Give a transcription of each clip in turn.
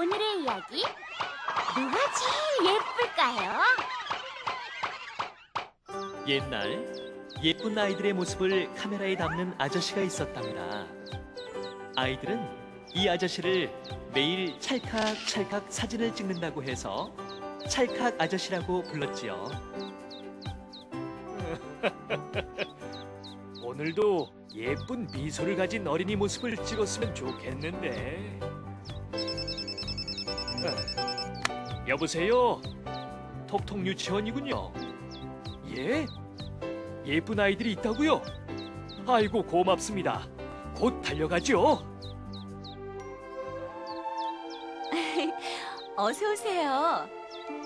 오늘의 이야기 누가 제일 예쁠까요? 옛날 예쁜 아이들의 모습을 카메라에 담는 아저씨가 있었답니다. 아이들은 이 아저씨를 매일 찰칵찰칵 사진을 찍는다고 해서 찰칵 아저씨라고 불렀지요. 오늘도 예쁜 미소를 가진 어린이 모습을 찍었으면 좋겠는데. 아, 여보세요. 톡톡 유치원이군요. 예? 예쁜 아이들이 있다고요? 아이고 고맙습니다. 곧 달려가죠. 어서 오세요.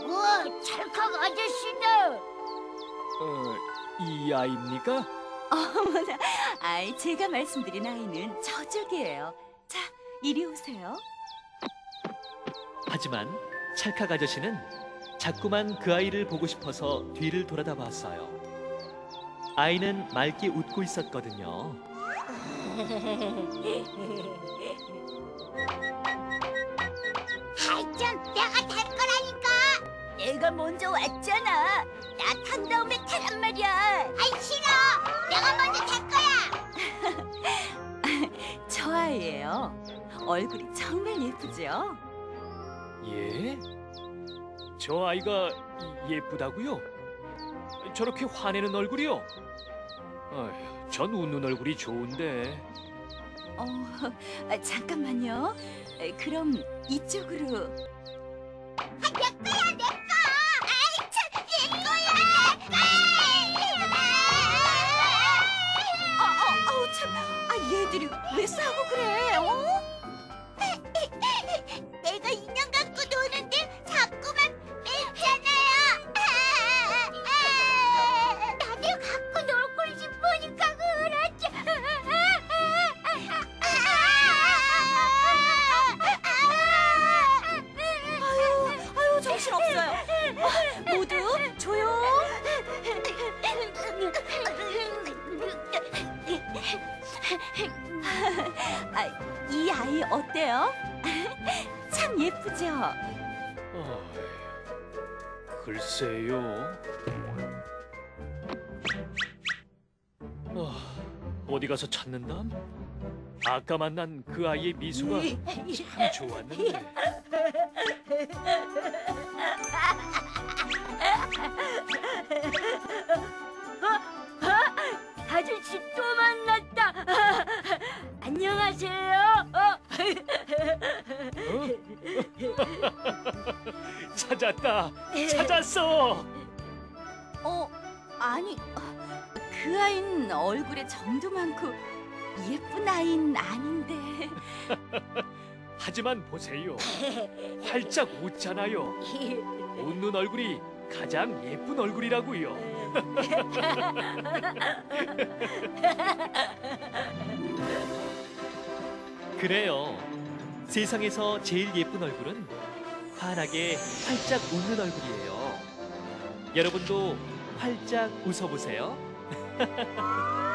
우와, 찰칵 아저씨다. 어, 이 아이입니까? 어머나, 아이 제가 말씀드린 아이는 저쪽이에요. 자, 이리 오세요. 하지만 찰칵 아저씨는 자꾸만 그 아이를 보고 싶어서 뒤를 돌아다 봤어요. 아이는 맑게 웃고 있었거든요. 하여튼 내가 탈 거라니까. 내가 먼저 왔잖아. 나 탄 다음에 타란 말이야. 아이 싫어. 내가 먼저 탈 거야. 저 아이예요. 얼굴이 정말 예쁘죠? 예? 저 아이가 예쁘다고요? 저렇게 화내는 얼굴이요? 어휴, 전 웃는 얼굴이 좋은데. 어, 아, 잠깐만요. 에, 그럼 이쪽으로. 내 거야, 내 거. 내 거야. 아, 아, 아우 참. 아, 얘들이 왜 싸우고 그래? 어? 아, 이 아이 어때요? 참 예쁘죠? 어휴, 글쎄요. 아, 어디 가서 찾는담? 아까 만난 그 아이의 미소가 참 좋았는데. 찾았다. 찾았어. 어, 아니, 그 아이는 얼굴에 정도 많고 예쁜 아이는 아닌데. 하지만 보세요. 활짝 웃잖아요. 웃는 얼굴이 가장 예쁜 얼굴이라고요. 그래요. 세상에서 제일 예쁜 얼굴은 환하게 활짝 웃는 얼굴이에요. 여러분도 활짝 웃어보세요.